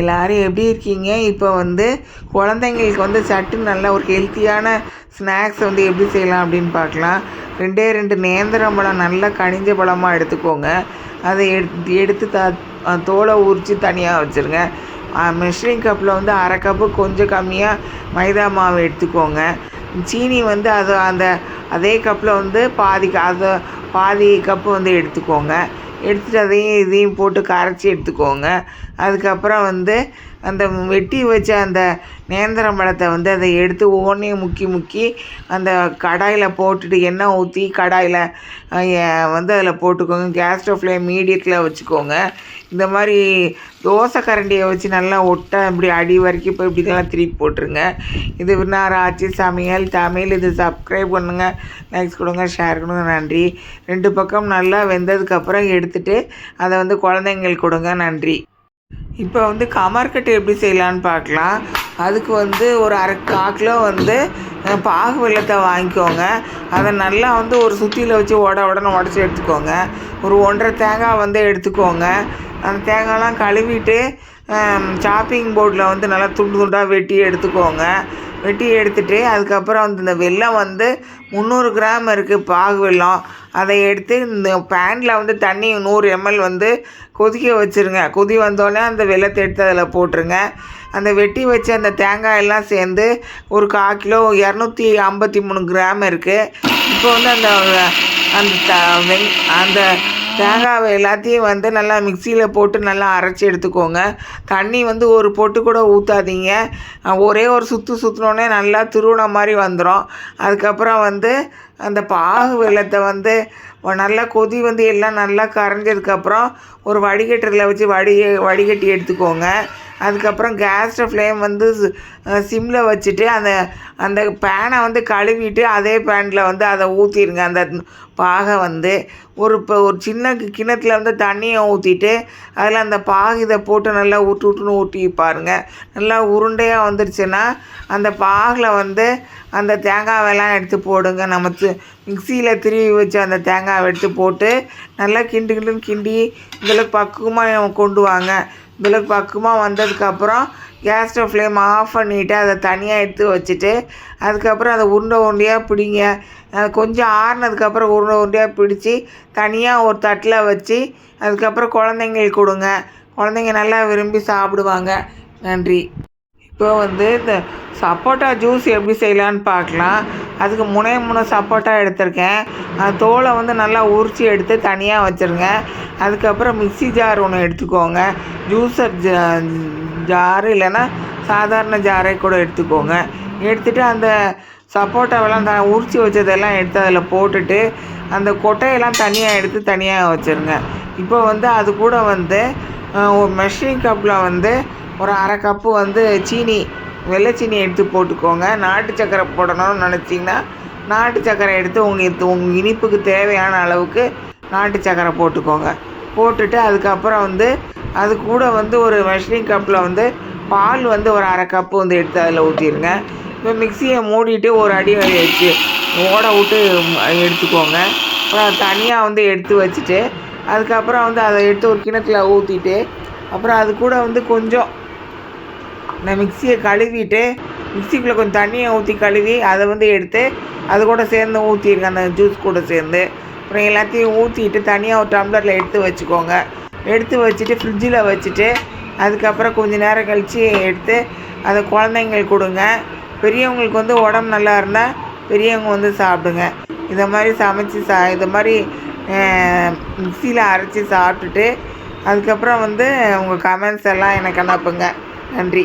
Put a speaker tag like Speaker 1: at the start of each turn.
Speaker 1: எல்லாரும் எப்படி இருக்கீங்க? இப்போ வந்து குழந்தைங்களுக்கு வந்து சட்டுன்னு நல்ல ஒரு ஹெல்த்தியான ஸ்நாக்ஸ் வந்து எப்படி செய்யலாம் அப்படின்னு பார்க்கலாம். ரெண்டே ரெண்டு நேந்திரம் பழம் நல்லா கனிஞ்ச பழமாக எடுத்துக்கோங்க. அதை எடுத்து எடுத்து த தோலை உரித்து தனியாக வச்சுருங்க. மெஷரிங் கப்பில் வந்து அரை கப்பு கொஞ்சம் கம்மியாக மைதா மாவு எடுத்துக்கோங்க. சீனி வந்து அது அந்த அதே கப்பில் வந்து பாதி அதை பாதி கப்பு வந்து எடுத்துக்கோங்க. எடுத்துகிட்டு அதையும் இதையும் போட்டு கரைச்சி எடுத்துக்கோங்க. அதுக்கப்புறம் வந்து அந்த வெட்டி வச்ச அந்த நேந்திரம் பழத்தை வந்து அதை எடுத்து ஒவ்வொன்றையும் முக்கி முக்கி அந்த கடாயில் போட்டுட்டு எண்ணெய் ஊற்றி கடாயில் வந்து அதில் போட்டுக்கோங்க. கேஸ் ஸ்டவ் மீடியத்தில் வச்சுக்கோங்க. இந்த மாதிரி தோசை கரண்டியை வச்சு நல்லா ஒட்ட இப்படி அடி வரைக்கும் இப்போ இப்படிலாம் திருப்பி போட்டுருங்க. இது விநார் சமையல். தமிழ் இது சப்ஸ்கிரைப் பண்ணுங்கள் லைக்ஸ் கொடுங்க ஷேர் கொடுங்க. நன்றி. ரெண்டு பக்கம் நல்லா வெந்ததுக்கப்புறம் எடுத்துட்டு அதை வந்து குழந்தைங்களுக்கு கொடுங்க. நன்றி. இப்போ வந்து கமர்கட்டு எப்படி செய்யலான்னு பார்க்கலாம். அதுக்கு வந்து ஒரு அரை காக்கிலோ வந்து பாகு வெள்ளத்தை வாங்கிக்கோங்க. அதை நல்லா வந்து ஒரு சுத்தியில் வச்சு உட உடனே உடச்சி எடுத்துக்கோங்க. ஒரு ஒன்றரை தேங்காய் வந்து எடுத்துக்கோங்க. அந்த தேங்காய்லாம் கழுவிட்டு சாப்பிங் போர்டில் வந்து நல்லா துண்டு துண்டாக வெட்டி எடுத்துக்கோங்க. வெட்டி எடுத்துகிட்டு அதுக்கப்புறம் வந்து இந்த வெல்லம் வந்து முந்நூறு கிராம் இருக்குது பாகு வெல்லம். அதை எடுத்து இந்த பேனில் வந்து தண்ணி நூறு எம்எல் வந்து கொதிக்க வச்சுருங்க. கொதி வந்தோடனே அந்த வெள்ளத்தை எடுத்து அதில் போட்டுருங்க. அந்த வெட்டி வச்ச அந்த தேங்காய் எல்லாம் சேர்ந்து ஒரு கால் கிலோ இரநூத்தி ஐம்பத்தி மூணு கிராம் இருக்குது இப்போ வந்து அந்த அந்த த வெங் அந்த தேங்காவை எல்லாத்தையும் வந்து நல்லா மிக்சியில் போட்டு நல்லா அரைச்சி எடுத்துக்கோங்க. தண்ணி வந்து ஒரு பொட்டு கூட ஊற்றாதீங்க ஒரே ஒரு சுற்று சுற்றினோடனே நல்லா துருவன மாதிரி வந்துடும் அதுக்கப்புறம் வந்து அந்த பாகு வெள்ளத்தை வந்து நல்லா கொதி வந்து எல்லாம் நல்லா கரைஞ்சதுக்கப்புறம் ஒரு வடிகட்டுறதுல வச்சு வடி வடிகட்டி எடுத்துக்கோங்க. அதுக்கப்புறம் கேஸ் ஃப்ளேம் வந்து சிம்மில் வச்சுட்டு அந்த அந்த பேனை வந்து கழுவிட்டு அதே பேனில் வந்து அதை ஊற்றிடுங்க அந்த பாகை வந்து ஒரு இப்போ ஒரு சின்ன கிணத்துல வந்து தண்ணியை ஊற்றிட்டு அதில் அந்த பாகு இதை போட்டு நல்லா ஊட்டு விட்டுன்னு ஊட்டி பாருங்கள் நல்லா உருண்டையாக வந்துருச்சுன்னா அந்த பாகில் வந்து அந்த தேங்காவெல்லாம் எடுத்து போடுங்க. நம்ம மிக்சியில் திருவி வச்சு அந்த தேங்காவை எடுத்து போட்டு நல்லா கிண்டு கிண்டுன்னு கிண்டி இதில் பக்குவமாக கொண்டு வாங்க. மிளகு பக்குவமாக வந்ததுக்கப்புறம் கேஸ் ஸ்டவ் ஃப்ளேம் ஆஃப் பண்ணிவிட்டு அதை தனியாக எடுத்து வச்சுட்டு அதுக்கப்புறம் அதை உருண்டை உருண்டையாக பிடிங்க. அது கொஞ்சம் ஆறுனதுக்கப்புறம் உருண்டை உருண்டையாக பிடிச்சி தனியாக ஒரு தட்டில் வச்சு அதுக்கப்புறம் குழந்தைங்களுக்கு கொடுங்க. குழந்தைங்க நல்லா விரும்பி சாப்பிடுவாங்க. நன்றி. இப்போ வந்து இந்த சப்போட்டா ஜூஸ் எப்படி செய்யலான்னு பார்க்கலாம். அதுக்கு முனை முனை சப்போட்டா எடுத்திருக்கேன். அந்த தோலை வந்து நல்லா உரித்து எடுத்து தனியாக வச்சுருங்க. அதுக்கப்புறம் மிக்ஸி ஜார் ஒன்று எடுத்துக்கோங்க. ஜூஸர் ஜா ஜாரு இல்லைன்னா சாதாரண ஜாரை கூட எடுத்துக்கோங்க. எடுத்துகிட்டு அந்த சப்போட்டாவெல்லாம் த உரித்து வச்சதெல்லாம் எடுத்து அதில் போட்டுட்டு அந்த கொட்டையெல்லாம் தனியாக எடுத்து தனியாக வச்சுருங்க. இப்போ வந்து அது கூட வந்து ஒரு மெஷரிங் கப்பில் வந்து ஒரு அரை கப்பு வந்து சீனி வெள்ளைச்சீனி எடுத்து போட்டுக்கோங்க. நாட்டு சக்கரை போடணும்னு நினச்சிங்கன்னா நாட்டு சக்கரை எடுத்து உங்கள் உங்கள் இனிப்புக்கு தேவையான அளவுக்கு நாட்டு சக்கரை போட்டுக்கோங்க. போட்டுட்டு அதுக்கப்புறம் வந்து அது கூட வந்து ஒரு மெஷரிங் கப்பில் வந்து பால் வந்து ஒரு அரை கப்பு வந்து எடுத்து அதில் ஊற்றிடுங்க இப்போ மிக்சியை மூடிட்டு ஒரு அடி வச்சு ஓட விட்டு எடுத்துக்கோங்க. அப்புறம் தனியாக வந்து எடுத்து வச்சுட்டு அதுக்கப்புறம் வந்து அதை எடுத்து ஒரு கிணத்துல ஊற்றிட்டு அப்புறம் அது கூட வந்து கொஞ்சம் நான் மிக்சியை கழுவிட்டு மிக்சிக்குள்ளே கொஞ்சம் தண்ணியை ஊற்றி கழுவி அதை வந்து எடுத்து அது கூட சேர்ந்து ஊற்றியிருக்கேன் அந்த ஜூஸ் கூட சேர்ந்து. அப்புறம் எல்லாத்தையும் ஊற்றிட்டு தனியாக ஒரு டம்ளரில் எடுத்து வச்சுக்கோங்க. எடுத்து வச்சுட்டு ஃப்ரிட்ஜில் வச்சுட்டு அதுக்கப்புறம் கொஞ்சம் நேரம் கழித்து எடுத்து அதை குழந்தைங்களுக்கு கொடுங்க. பெரியவங்களுக்கு வந்து உடம்பு நல்லா இருந்தால் பெரியவங்க வந்து சாப்பிடுங்க. இதை மாதிரி சமைச்சு சா இதை மாதிரி மிக்சியில் அரைச்சி சாப்பிட்டுட்டு அதுக்கப்புறம் வந்து உங்கள் கமெண்ட்ஸ் எல்லாம் எனக்கு அனுப்புங்க. நன்றி.